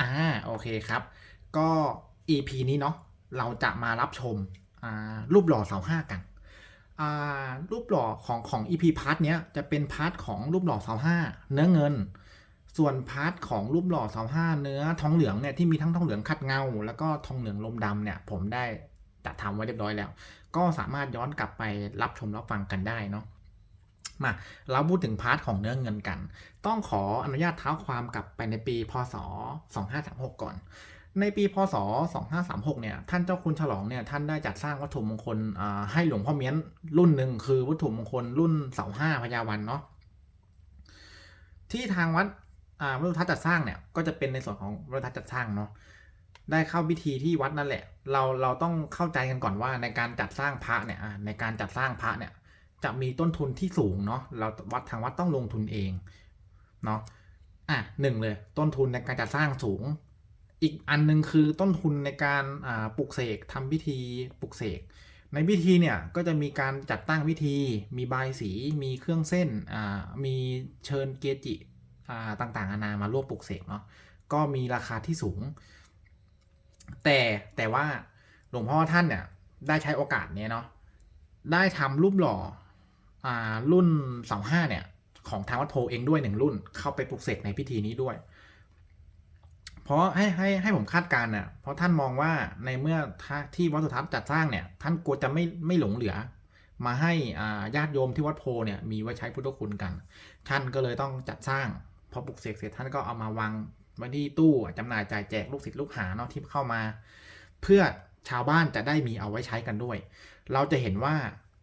อ่าโอเคครับ ก็ EP นี้เนาะเราจะมารับชมอ่ารูปหล่อเสาห้ากันอ่ารูปหล่อของของ EP พาร์ทเนี้ยจะเป็นพาร์ทของรูปหล่อเสาห้าเนื้อเงิน ส่วนพาร์ทของรูปหล่อเสาห้าเนื้อทองเหลืองเนี่ยที่มีทั้งทองเหลืองขัดเงา แล้วก็ทองเหลืองลมดำเนี่ยผมได้จัดทำไว้เรียบร้อยแล้ว ก็สามารถย้อนกลับไปรับชมรับฟังกันได้เนาะ มาเราพูดถึงพาร์ทของเนื้อเงินกัน ต้องขออนุญาตเท้าความกลับไปในปีพศ 2536 ก่อน ในปีพศ 2536 เนี่ย ท่านเจ้าคุณฉลองเนี่ย ท่านได้จัดสร้างวัตถุมงคลให้หลวงพ่อเมียนรุ่นหนึ่งคือวัตถุมงคลรุ่นเสาห้าพญาวันเนาะ ที่ทางวัดอ่าวัดทัศน์จัดสร้างเนี่ย ก็จะเป็นในส่วนของวัดทัศน์จัดสร้างเนาะได้เข้าพิธีที่วัดนั่นแหละ เราเราต้องเข้าใจกันก่อนว่าในการจัดสร้างพระเนี่ยในการจัดสร้างพระเนี่ย จะมีต้นทุนที่สูงเนาะเราวัดทางวัดต้องลงทุนเองเนาะอะหนึ่งเลยต้นทุนในการจัดสร้างสูง อีกอันหนึงคือต้นทุนในการปลุกเสกทำพิธีปลุกเสกในพิธีเนี่ยก็จะมีการจัดตั้งพิธี มีบายสี มีเครื่องเส้นอ่ามีเชิญเกจิอ่าต่างๆนานามาร่วมปลุกเสกเนาะก็มีราคาที่สูง แต่แต่ว่าหลวงพ่อท่านเนี่ยได้ใช้โอกาสเนี้ยเนาะได้ทำรูปหล่อ รุ่นเสาห้าเนี่ย ของทางวัดโพเองด้วยหนึ่งรุ่น เข้าไปปลุกเสกในพิธีนี้ด้วย เพราะให้ให้ให้ผมคาดการณ์น่ะเพราะท่านมองว่าในเมื่อที่วัดสุทัศน์จัดสร้างเนี่ย ท่านกลัวจะไม่ไม่หลงเหลือ มาให้ญาติโยมที่วัดโพเนี่ยมีไว้ใช้พุทธคุณกัน ท่านก็เลยต้องจัดสร้างพอปลุกเสกเสร็จท่านก็เอามาวางไว้ที่ตู้จำหน่ายจ่ายแจกลูกศิษย์ลูกหาเนาะที่เข้ามา เพื่อชาวบ้านจะได้มีเอาไว้ใช้กันด้วย เราจะเห็นว่า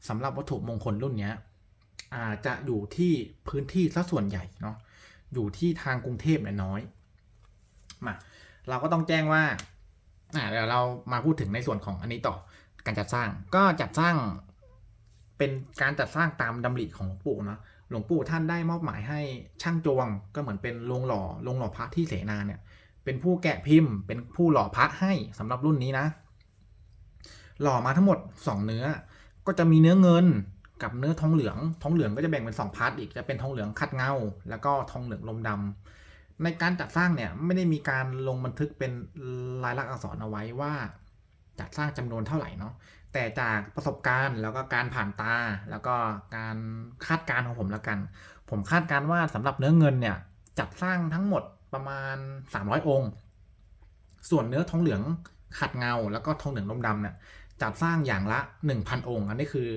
สำหรับวัตถุมงคลรุ่นเนี้ย จะอยู่ที่พื้นที่ซะส่วนใหญ่เนาะอยู่ที่ทางกรุงเทพเนี่ยน้อยมาเราก็ต้องแจ้งว่าอ่าเดี๋ยวเรามาพูดถึงในส่วนของอันนี้ต่อการจัดสร้างก็จัดสร้างเป็นการจัดสร้างตามดำริของหลวงปู่เนาะหลวงปู่ท่านได้มอบหมายให้ช่างจวง ก็เหมือนเป็นโรงหล่อโรงหล่อพระที่เสนาเนี่ย เป็นผู้แกะพิมพ์ เป็นผู้หล่อพระให้สำหรับรุ่นนี้นะ หล่อมาทั้งหมด 2 เนื้อ ก็จะมีเนื้อเงิน กับเนื้อทองเหลืองทองเหลืองก็จะแบ่งเป็น2พาร์ทอีกจะเป็นทองเหลืองขัดเงา แล้วก็ทองเหลืองลมดำในการจัดสร้างเนี่ยไม่ได้มีการลงบันทึกเป็นลายลักษณ์อักษรเอาไว้ว่า จัดสร้างจำนวนเท่าไหร่เนาะแต่จากประสบการณ์แล้วก็การผ่านตา แล้วก็การคาดการณ์ของผมแล้วกัน ผมคาดการณ์ว่าสำหรับเนื้อเงินเนี่ยจัดสร้างทั้งหมดประมาณ 300 องค์ ส่วนเนื้อทองเหลืองขัดเงา แล้วก็ทองเหลืองลมดำเนี่ยจัดสร้างอย่างละ 1,000 องค์ อันนี้คือ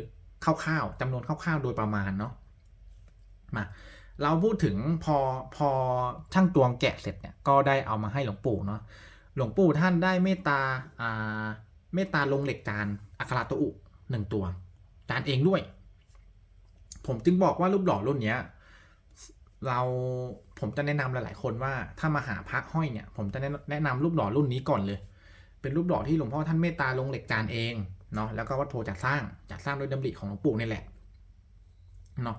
คร่าวๆจำนวนคร่าวๆ โดยประมาณเนาะมาเราพูดถึงพอพอช่างตวงแกะเสร็จเนี่ยก็ได้เอามาให้หลวงปู่เนาะหลวงปู่ท่านได้เมตตาอ่าเมตตาลงเหล็กจานอัคราตัวอุหนึ่งตัว จานเองด้วย ผมจึงบอกว่ารูปหล่อรุ่นเนี้ยเราผมจะแนะนำหลาย ๆ คนว่าถ้ามาหาพระห้อยเนี่ย ผมจะแนะนะนำรูปหล่อรุ่นนี้ก่อนเลย เป็นรูปหล่อที่หลวงพ่อท่านเมตตาลงเหล็กจานเอง เนาะแล้วก็วัดโพจัดสร้างจัดสร้างโดยดำริของหลวงปู่นี่แหละเนาะ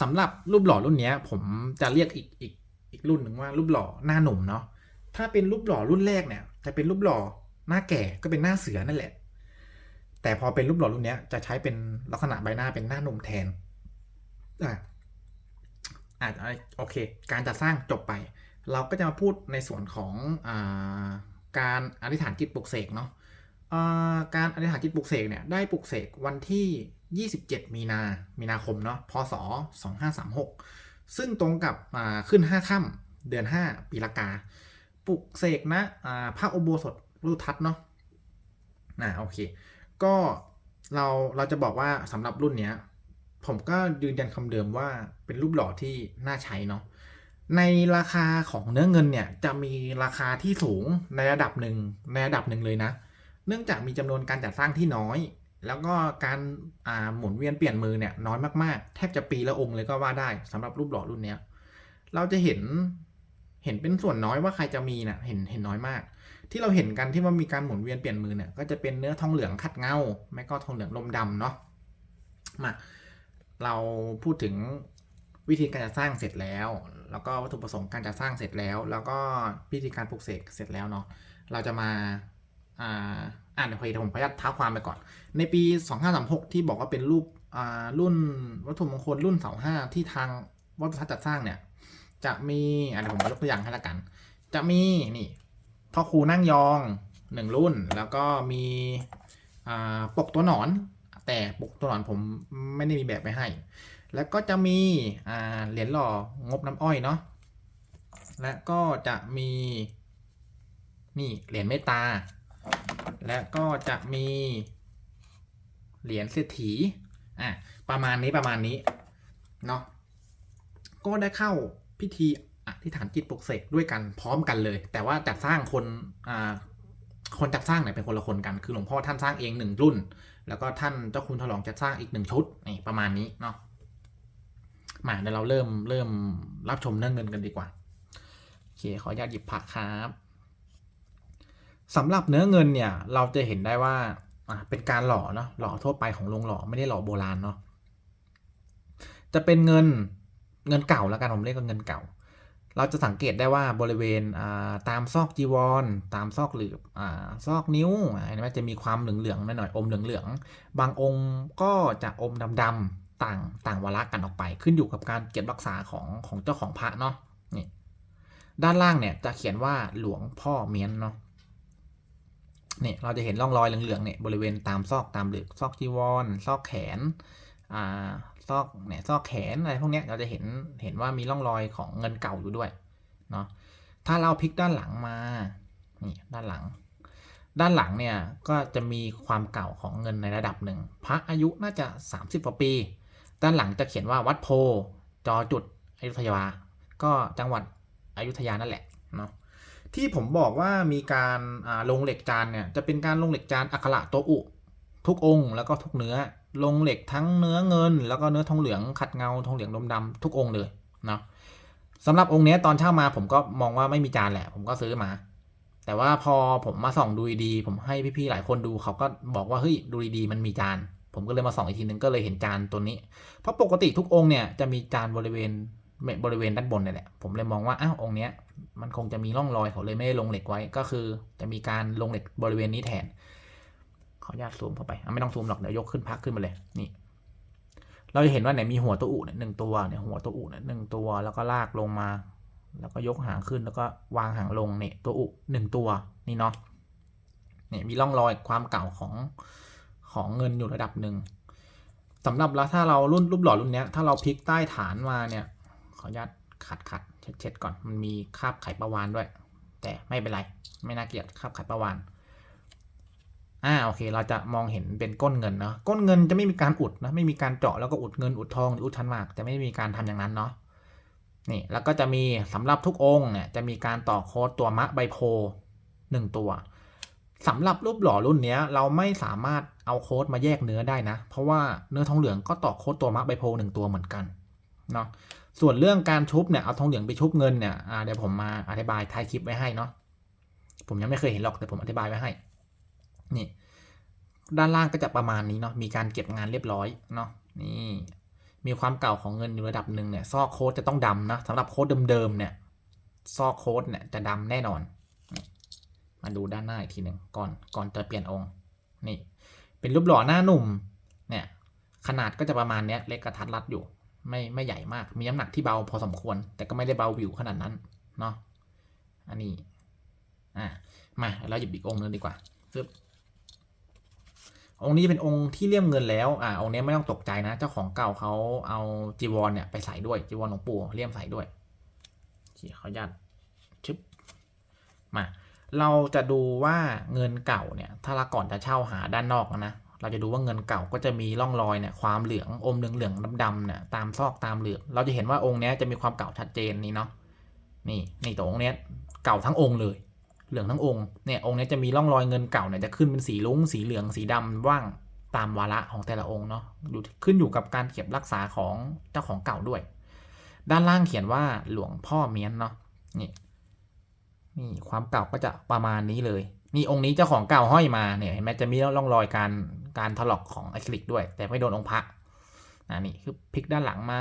สำหรับรูปหล่อรุ่นนี้ผมจะเรียกอีกอีกอีกรุ่นหนึ่งว่ารูปหล่อหน้าหนุ่มเนาะถ้าเป็นรูปหล่อรุ่นแรกเนี่ย จะเป็นรูปหล่อหน้าแก่ก็เป็นหน้าเสือนั่นแหละ แต่พอเป็นรูปหล่อรุ่นนี้จะใช้เป็นลักษณะใบหน้าเป็นหน้าหนุ่มแทนอะอะโอเค การจัดสร้างจบไป เราก็จะมาพูดในส่วนของอการอธิษฐานจิตปลุกเสกเนาะ การอธิษฐานจิตปลุกเสกเนี่ยได้ปลุกเสกวันที่ 27 มีนา มีนาคมเนาะ พศ 2536 ซึ่งตรงกับขึ้น 5 ค่ำเดือน 5 ปีละกา ปลุกเสกนะอ่าพระอุโบสถรูทัศน์เนาะนะโอเค ก็เราเราจะบอกว่าสำหรับรุ่นเนี้ย ผมก็ยืนยันคำเดิมว่าเป็นรูปหล่อที่น่าใช้เนาะในราคาของเนื้อเงินเนี่ยจะมีราคาที่สูงในระดับหนึ่งในระดับหนึ่งเลยนะ เนื่องจากมีจำนวนการจัดสร้างที่น้อย แล้วก็การาหมุนเวียนเปลี่ยนมือเนี่ยน้อยมากๆ แทบจะปีละองค์เลยก็ว่าได้สำหรับรูปหล่อรุ่นเนี้ยเราจะเห็นเห็นเป็นส่วนน้อยว่าใครจะมีนะ่ะเห็นเห็นน้อยมาก ที่เราเห็นกันที่ว่ามีการหมุนเวียนเปลี่ยนมือเนี่ยก็จะเป็นเนื้อทองเหลืองขัดเงาไม่ก็ทองเหลืองลมดำเนาะมาเราพูดถึงวิธีการจัดสร้างเสร็จแล้ว แล้วก็วัตถุประสงค์การจัดสร้างเสร็จแล้ว แล้วก็พิธีการปลุกเสกเสร็จแล้วเนาะเราจะมา อ่าอ่านในเพจผมขออนุญาตท้าความไปก่อน ในปี 2536 ที่บอกว่าเป็นรูปอ่ารุ่นวัตถุมงคลรุ่นเสาห้าที่ทางวัตถุทัศน์จัดสร้างเนี่ย จะมีอะเดี๋ยวผมยกตัวอย่างให้ละกัน จะมีนี่พ่อครูนั่งยองหนึ่งรุ่น แล้วก็มีอ่าปกตัวหนอน แต่ปกตัวหนอนผมไม่ได้มีแบบไปให้ แล้วก็จะมีอ่าเหรียญหล่องบน้ำอ้อยเนาะและก็จะมีนี่เหรียญเมตตา และก็จะมีเหรียญเศรษฐีอะประมาณนี้ประมาณนี้เนาะก็ได้เข้าพิธีอธิษฐานจิตปลุกเสกด้วยกันพร้อมกันเลย แต่ว่าจัดสร้างคนอ่าคนจัดสร้างเนี่ยเป็นคนละคนกันคือหลวงพ่อท่านสร้างเองหนึ่งรุ่น แล้วก็ท่านเจ้าคุณถลองจัดสร้างอีกหนึ่งชุดนี่ประมาณนี้เนาะมาเดี๋ยวเราเริ่มเริ่มรับชมเรื่องเงินกันดีกว่าโอเคขออนุญาตหยิบผักครับ สำหรับเนื้อเงินเนี่ยเราจะเห็นได้ว่าเป็นการหล่อเนาะหล่อทั่วไปของโรงหล่อไม่ได้หล่อโบราณเนาะจะเป็นเงินเงินเก่าแล้วกันผมเรียกว่าเงินเก่า เราจะสังเกตได้ว่าบริเวณตามซอกจีวร ตามซอกหลืบซอกนิ้วเห็นไหมจะมีความเหลืองๆหน่อยๆอมเหลืองๆบางองค์ก็จะอมดำๆต่างต่างวาระกันออกไป ขึ้นอยู่กับการเก็บรักษาของของเจ้าของพระเนาะนี่ด้านล่างเนี่ยจะเขียนว่าหลวงพ่อเมียนเนาะ เนี่ยเราจะเห็นร่องรอยเหลืองๆเนี่ยบริเวณตามซอกตามหลืบซอกจีวรซอกแขนอ่าซอกเนี่ยซอกแขนอะไรพวกเนี้ยเราจะเห็นเห็นว่ามีร่องรอยของเงินเก่าอยู่ด้วยเนาะถ้าเราพลิกด้านหลังมานี่ด้านหลัง ด้านหลังเนี่ยก็จะมีความเก่าของเงินในระดับหนึ่งพระอายุน่าจะ 30กว่าปี ด้านหลังจะเขียนว่าวัดโพจอจุดอยุธยาก็จังหวัดอยุธยานั่นแหละเนาะ ที่ผมบอกว่ามีการลงเหล็กจานเนี่ยจะเป็นการลงเหล็กจานอักขระโตวอุ ทุกองค์แล้วก็ทุกเนื้อ ลงเหล็กทั้งเนื้อเงิน แล้วก็เนื้อทองเหลืองขัดเงาทองเหลืองดำดำทุกองค์เลยเนาะสำหรับองค์นี้ตอนเช่ามาผมก็มองว่าไม่มีจานแหละ ผมก็ซื้อมา แต่ว่าพอผมมาส่องดูดี ผมให้พี่ๆหลายคนดูเขาก็บอกว่าเฮ้ยดูดีๆมันมีจาน ผมก็เลยมาส่องอีกทีนึงก็เลยเห็นจานตัวนี้ เพราะปกติทุกองค์เนี่ยจะมีจานบริเวณบริเวณด้านบนนี่แหละ ผมเลยมองว่าอ้าวองค์เนี้ย มันคงจะมีร่องรอยเขาเลยไม่ได้ลงเหล็กไว้ ก็คือจะมีการลงเหล็กบริเวณนี้แทนขออนุญาตซูมเข้าไปอะไม่ต้องซูมหรอกเดี๋ยวยกขึ้นพักขึ้นมาเลยนี่ เราจะเห็นว่าเนี่ยมีหัวตัวอุเนี่ยหนึ่งตัวเนี่ยหัวตัวอุเนี่ยหนึ่งตัวแล้วก็ลากลงมา แล้วก็ยกหางขึ้นแล้วก็วางหางลงเนี่ยตัวอุหนึ่งตัวนี่เนาะเนี่ยมีร่องรอยความเก่าของของเงินอยู่ระดับหนึ่งสำหรับแล้วถ้าเรารุ่นรูปหล่อรุ่นเนี้ยถ้าเราพลิกใต้ฐานมาเนี่ยขออนุญาตขัดขัด เช็ดเช็ดก่อนมันมีคราบไข่ประวานด้วย แต่ไม่เป็นไร ไม่น่าเกลียดคราบไข่ประวานอ่าโอเค เราจะมองเห็นเป็นก้นเงินเนาะก้นเงินจะไม่มีการอุดนะไม่มีการเจาะแล้วก็อุดเงินอุดทองหรืออุดชั้นมากจะไม่มีการทำอย่างนั้นเนาะนี่แล้วก็จะมีสำหรับทุกองค์เนี่ยจะมีการต่อโค้ดตัวมะใบโพหนึ่งตัวสำหรับรูปหล่อรุ่นเนี้ยเราไม่สามารถเอาโค้ดมาแยกเนื้อได้นะ เพราะว่าเนื้อทองเหลืองก็ต่อโค้ดตัวมะใบโพหนึ่งตัวเหมือนกันเนาะ ส่วนเรื่องการชุบเนี่ยเอาทองเหลืองไปชุบเงินเนี่ยเดี๋ยวผมมาอธิบายท้ายคลิปไว้ให้เนาะผมยังไม่เคยเห็นหรอกแต่ผมอธิบายไว้ให้ นี่ ด้านล่างก็จะประมาณนี้เนาะมีการเก็บงานเรียบร้อยเนาะนี่มีความเก่าของเงินอยู่ระดับหนึ่งเนี่ยซอกโค้ดจะต้องดำนะสำหรับโค้ดเดิมๆเนี่ยซอกโค้ดเนี่ยจะดำแน่นอน มาดูด้านหน้าอีกทีหนึ่งก่อนก่อนจะเปลี่ยนองค์ นี่ เป็นรูปหล่อหน้าหนุ่มเนี่ยขนาดก็จะประมาณเนี้ยเล็กกระทัดรัดอยู่ ไม่ไม่ใหญ่มาก มีน้ำหนักที่เบาพอสมควร แต่ก็ไม่ได้เบาวิวขนาดนั้นเนาะอันนี้อะมาเราหยิบอีกองค์นึงดีกว่าปึ๊บองค์นี้เป็นองค์ที่เลี่ยมเงินแล้ว อ่า องค์นี้ไม่ต้องตกใจนะ เจ้าของเก่าเขาเอาจีวรเนี่ยไปใส่ด้วย จีวรหลวงปู่เลี่ยมใส่ด้วยโอเขออนุญาตชึบ มา เราจะดูว่าเงินเก่าเนี่ย ถ้าเราก่อนจะเช่าหาด้านนอกนะ เราจะดูว่าเงินเก่าก็จะมีร่องรอยเนี่ยความเหลืองอมเหลืองเหลืองดำๆเนี่ยตามซอกตามเหลืองเราจะเห็นว่าองค์นี้จะมีความเก่าชัดเจนนี่เนาะนี่นี่ตัวองค์นี้เก่าทั้งองค์เลย เหลืองทั้งองค์เนี่ยองค์นี้จะมีร่องรอยเงินเก่าเนี่ยจะขึ้นเป็นสีลุ้งสีเหลืองสีดำว่างตามวาระของแต่ละองค์เนาะอยู่ขึ้นอยู่กับการเก็บรักษาของเจ้าของเก่าด้วย ด้านล่างเขียนว่าหลวงพ่อเมียนเนาะนี่นี่ความเก่าก็จะประมาณนี้เลย นี่องค์นี้เจ้าของเก่าห้อยมาเนี่ยเห็นไหมจะมีร่องรอยการการถลอกของอะคริลิกด้วย แต่ไม่โดนองค์พระอ่านี่คือพลิกด้านหลังมา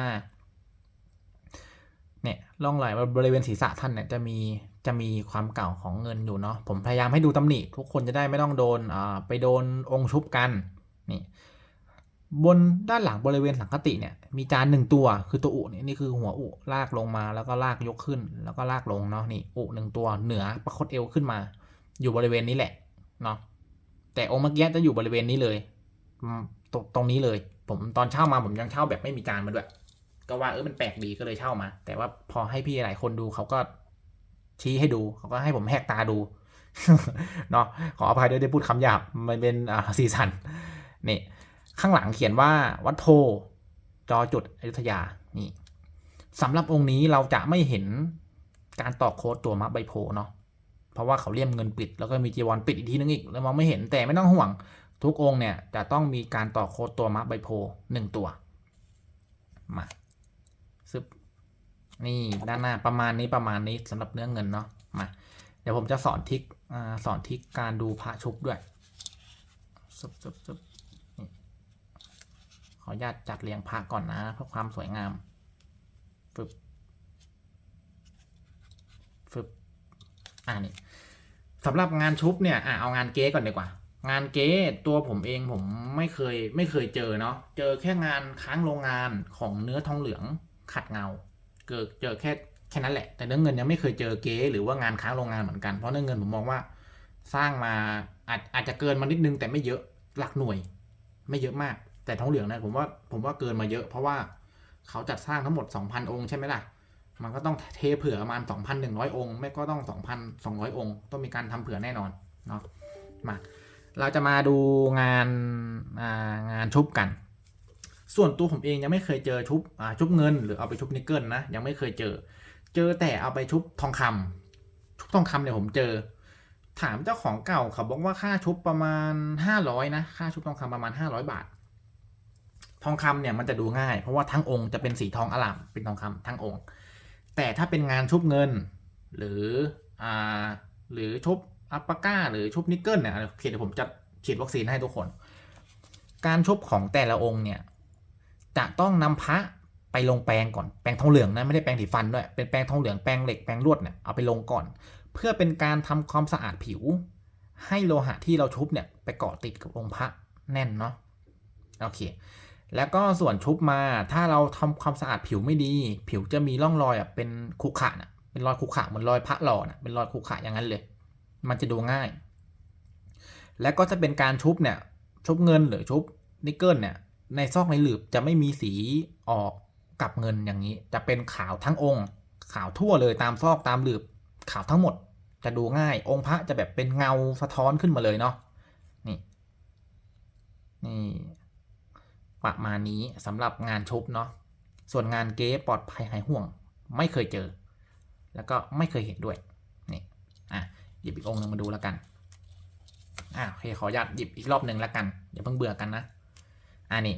เนี่ยร่องรอยบริเวณศีรษะท่านเนี่ยจะมีจะมีความเก่าของเงินอยู่เนาะผมพยายามให้ดูตำหนิทุกคนจะได้ไม่ต้องโดนอ่าไปโดนองค์ชุบกันนี่บนด้านหลังบริเวณสังคติเนี่ยมีจานหนึ่งตัวคือตัวอุนี่นี่คือหัวอุลากลงมาแล้วก็ลากยกขึ้น แล้วก็ลากลงเนาะนี่อุหนึ่งตัวเหนือประคตเอวขึ้นมา อยู่บริเวณนี้แหละเนาะแต่องค์เมื่อกี้จะอยู่บริเวณนี้เลยตรงตรงนี้เลย ผมตอนเช่ามาผมยังเช่าแบบไม่มีจานมาด้วย ก็ว่าเออมันแปลกดีก็เลยเช่ามา แต่ว่าพอให้พี่หลายคนดูเขาก็ชี้ให้ดูเขาก็ให้ผมแหกตาดูเนาะขออภัยด้วยได้พูดคำหยาบมันเป็นอ่าซีซันนี่ข้างหลังเขียนว่าวัดโพจอจุดอยุธยานี่สำหรับองค์นี้เราจะไม่เห็นการต่อโค้ดตัวมัดใบโพเนาะ เพราะว่าเขาเลี่ยมเงินปิด แล้วก็มีจีวรปิดอีกทีนึงอีกแล้วมองไม่เห็นแต่ไม่ต้องห่วง ทุกองค์เนี่ยจะต้องมีการต่อโคดตัวมัดใบโพหนึ่งตัวมาซึบนี่ด้านหน้าประมาณนี้ประมาณนี้สำหรับเนื้อเงินเนาะมาเดี๋ยวผมจะสอนทิกอสอนทิกการดูพระชุบด้วยซึบซึบซึบขออนุญาตจัดเรียงพระก่อนนะเพื่อความสวยงามฟึบฟึบ อ่านี่สำหรับงานชุบเนี่ยอะเอางานเก๊ก่อนดีกว่า งานเก๊ตัวผมเองผมไม่เคยไม่เคยเจอเนาะเจอแค่งานค้างโรงงานของเนื้อทองเหลืองขัดเงา เกิดเจอแค่แค่นั้นแหละ แต่เนื้อเงินยังไม่เคยเจอเก๊หรือว่างานค้างโรงงานเหมือนกันเพราะเนื้อเงินผมมองว่าสร้างมาอาจอาจจะเกินมานิดนึงแต่ไม่เยอะหลักหน่วย ไม่เยอะมาก แต่ทองเหลืองนะผมว่าผมว่าเกินมาเยอะ เพราะว่าเขาจัดสร้างทั้งหมด 2,000 องค์ใช่ไหมล่ะ มันก็ต้องเทเผื่อประมาณ 2,100 องค์ ไม่ก็ต้อง 2,200 องค์ ต้องมีการทำเผื่อแน่นอนเนาะมาเราจะมาดูงานางานชุบกัน ส่วนตัวผมเองยังไม่เคยเจอชุบชุบเงิน หรือเอาไปชุบนิกเกิลนะยังไม่เคยเจอ เจอแต่เอาไปชุบทองคำชุบทองคำเนี่ยผมเจอ ถามเจ้าของเก่าเขาบอกว่าค่าชุบประมาณ 500นะค่าชุบทองคำประมาณ 500 บาท ทองคำเนี่ยมันจะดูง่าย เพราะว่าทั้งองค์จะเป็นสีทองอลามเป็นทองคำทั้งองค์ แต่ถ้าเป็นงานชุบเงิน หรืออ่าหรือชุบอัปปาก้า หรือชุบนิกเกิลเนี่ยเคเดี๋ยวผมจะฉีดวัคซีนให้ทุกคน การชุบของแต่ละองค์เนี่ยจะต้องนำพระไปลงแปรงก่อนแปรงทองเหลืองนะไม่ได้แปรงสีฟันด้วยเป็นแปรงทองเหลืองแปรงเหล็กแปรงลวดเนี่ยเอาไปลงก่อน เพื่อเป็นการทำความสะอาดผิว ให้โลหะที่เราชุบเนี่ยไปเกาะติดกับองค์พระแน่นเนาะโอเค แล้วก็ส่วนชุบมาถ้าเราทำความสะอาดผิวไม่ดี ผิวจะมีร่องรอยอะเป็นขุขระน่ะเป็นรอยขุขระเหมือนรอยพระหล่อน่ะเป็นรอยขุขระอย่างนั้นเลย มันจะดูง่าย แล้วก็จะเป็นการชุบเนี่ย ชุบเงินหรือชุบนิกเกิลเนี่ย ในซอกในหลืบจะไม่มีสีออกกับเงินอย่างนี้ จะเป็นขาวทั้งองค์ ขาวทั่วเลยตามซอกตามหลืบ ขาวทั้งหมด จะดูง่าย องค์พระจะแบบเป็นเงาสะท้อนขึ้นมาเลยเนาะนี่นี่ ประมาณนี้สำหรับงานชุบเนาะส่วนงานเก๊ปลอดภัยหายห่วง ไม่เคยเจอ แล้วก็ไม่เคยเห็นด้วยนี่อะหยิบอีกองค์หนึ่งมาดูแล้วกันอะโอเคขออนุญาตหยิบอีกรอบหนึ่งแล้วกันอย่าเพิ่งเบื่อกันนะอะนี่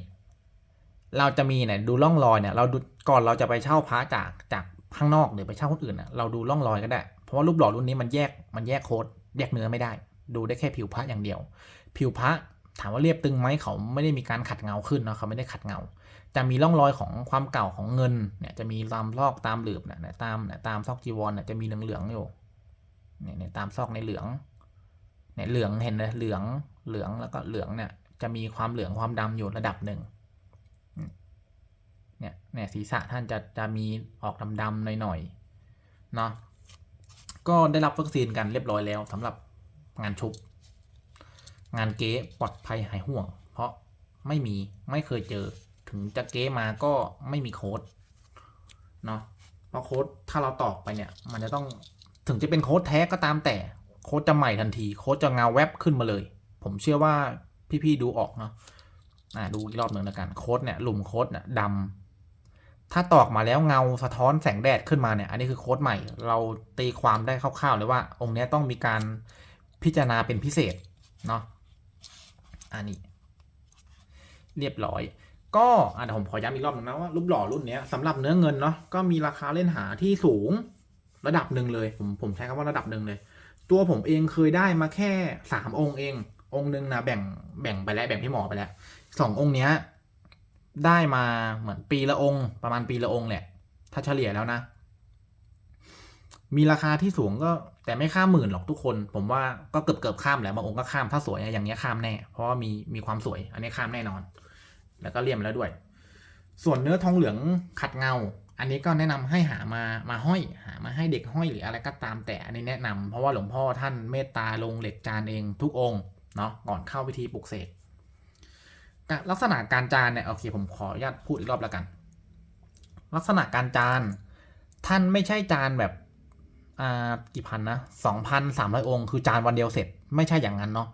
เราจะมีเนี่ยดูร่องรอยเนี่ยเราดูก่อนเราจะไปเช่าพระจากจากข้างนอกหรือไปเช่าคนอื่นเนี่ยเราดูร่องรอยก็ได้ เพราะว่ารูปหล่อรุ่นนี้มันแยกมันแยกโค้ดแยกเนื้อไม่ได้ ดูได้แค่ผิวพระอย่างเดียว ผิวพระ ถามว่าเรียบตึงไหมเขาไม่ได้มีการขัดเงาขึ้นเนาะเขาไม่ได้ขัดเงาจะมีร่องรอยของความเก่าของเงินเนี่ยจะมีตามลอกตามหลืบเนี่ยตามเนี่ยตามซอกจีวรเนี่ยจะมีเหลืองๆอยู่เนี่ยเนี่ยตามซอกในเหลืองเนี่ยเหลืองเห็นเลยเหลืองเหลืองแล้วก็เหลืองเนี่ยจะมีความเหลืองความดำอยู่ระดับหนึ่งเนี่ยเนี่ยศีรษะท่านจะจะมีออกดำๆหน่อยๆเนาะก็ได้รับวัคซีนกันเรียบร้อยแล้วสำหรับงานชุบ งานเก๊ปลอดภัยหายห่วง เพราะไม่มีไม่เคยเจอ ถึงจะเก๊มาก็ไม่มีโค้ดเนาะเพราะโค้ดถ้าเราตอกไปเนี่ย มันจะต้องถึงจะเป็นโค้ดแท้ก็ตามแต่โค้ดจะใหม่ทันที โค้ดจะเงาแวบขึ้นมาเลย ผมเชื่อว่าพี่ๆดูออกเนาะอ่าดูอีกรอบหนึ่งแล้วกันโค้ดเนี่ยหลุมโค้ดเนี่ยดำถ้าตอกมาแล้วเงาสะท้อนแสงแดดขึ้นมาเนี่ย อันนี้คือโค้ดใหม่ เราตีความได้คร่าวๆเลยว่า องค์นี้ต้องมีการพิจารณาเป็นพิเศษเนาะ อันนี้ เรียบร้อย ก็อะเดี๋ยวผมขอย้ำอีกรอบหนึงนะว่ารูปหล่อรุ่นนี้สำหรับเนื้อเงินเนาะก็มีราคาเล่นหาที่สูงระดับหนึ่งเลย ผมผมใช้คำว่าระดับหนึ่งเลย ตัวผมเองเคยได้มาแค่สามองค์เอง องค์หนึ่งนะแบ่งแบ่งไปแล้วแบ่งพี่หมอไปแล้วสององค์เนี้ยได้มาเหมือนปีละองค์ ประมาณปีละองค์แหละถ้าเฉลี่ยแล้วนะ มีราคาที่สูงก็แต่ไม่ข้ามหมื่นหรอกทุกคน ผมว่าก็เกือบเกือบข้ามแหละบางองค์ก็ข้ามถ้าสวยอย่างเงี้ยข้ามแน่ เพราะว่ามีมีความสวยอันนี้ข้ามแน่นอน แล้วก็เลี่ยมแล้วด้วย ส่วนเนื้อทองเหลืองขัดเงา อันนี้ก็แนะนำให้หามามาห้อย หามาให้เด็กห้อยหรืออะไรก็ตามแต่อันนี้แนะนำเพราะว่าหลวงพ่อท่านเมตตาลงเหล็กจานเองทุกองค์เนาะก่อนเข้าพิธีปลุกเสกลักษณะการจานเนี่ยโอเคผมขออนุญาตพูดอีกรอบแล้วกัน ลักษณะการจานท่านไม่ใช่จานแบบ อ่ากี่พันนะสองพันสามร้อยองค์ คือจานวันเดียวเสร็จ ไม่ใช่อย่างนั้นเนาะ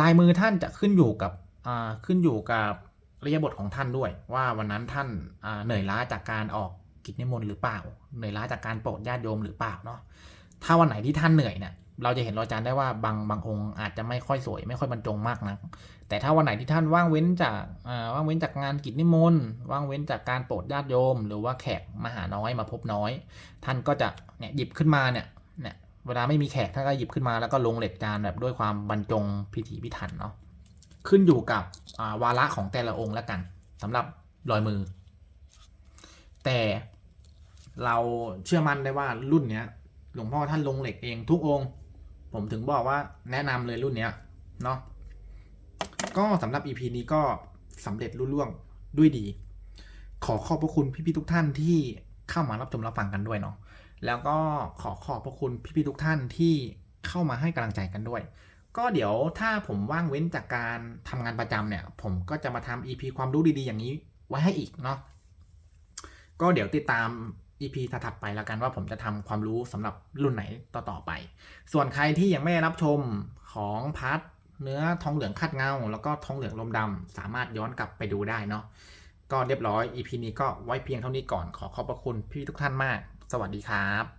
ลายมือท่านจะขึ้นอยู่กับอ่าขึ้นอยู่กับระยะบทของท่านด้วย ว่าวันนั้นท่านอ่าเหนื่อยล้าจากการออกกิจนิมนต์หรือเปล่า เหนื่อยล้าจากการโปรดญาติโยมหรือเปล่าเนาะถ้าวันไหนที่ท่านเหนื่อยเนี่ย เราจะเห็นรอยจานได้ว่าบางบางองค์อาจจะไม่ค่อยสวย ไม่ค่อยบรรจงมากนะแต่ถ้าวันไหนที่ท่านว่างเว้นจากว่างเว้นจากงานกิจนิมนต์ว่างเว้นจากการโปรดญาติโยม หรือว่าแขกมาหาน้อยมาพบน้อย ท่านก็จะเนี่ยหยิบขึ้นมาเนี่ยเนี่ยเวลาไม่มีแขกท่านก็หยิบขึ้นมาแล้วก็ลงเหล็กจานแบบด้วยความบรรจงพิถีพิถันเนาะขึ้นอยู่กับาวาระของแต่ละองค์แล้วกันสำหรับรอยมือ แต่เราเชื่อมั่นได้ว่ารุ่นเนี้ยหลวงพ่อท่านลงเหล็กเองทุกองค์ ผมถึงบอกว่าแนะนำเลยรุ่นเนี้ยเนาะก็สำหรับ EP นี้ก็สำเร็จรุ่ล่วงด้วยดี ขอขอบพระคุณพี่ๆทุกท่านที่เข้ามารับชมรับฟังกันด้วยเนาะแล้วก็ขอขอบพระคุณพี่ๆทุกท่านที่เข้ามาให้กำลังใจกันด้วย ก็เดี๋ยวถ้าผมว่างเว้นจากการทำงานประจำเนี่ย ผมก็จะมาทำ EP ความรู้ดีๆ อย่างนี้ไว้ให้อีกเนาะก็เดี๋ยวติดตาม EP ถัดไปแล้วกันว่าผมจะทำความรู้สำหรับรุ่นไหนต่อๆไป ส่วนใครที่ยังไม่ได้รับชมของพาร์ทเนื้อทองเหลืองคัดเงา แล้วก็ทองเหลืองลมดำสามารถย้อนกลับไปดูได้เนาะก็เรียบร้อย EP นี้ก็ไว้เพียงเท่านี้ก่อนขอขอบพระคุณพี่ทุกท่านมาก สวัสดีครับ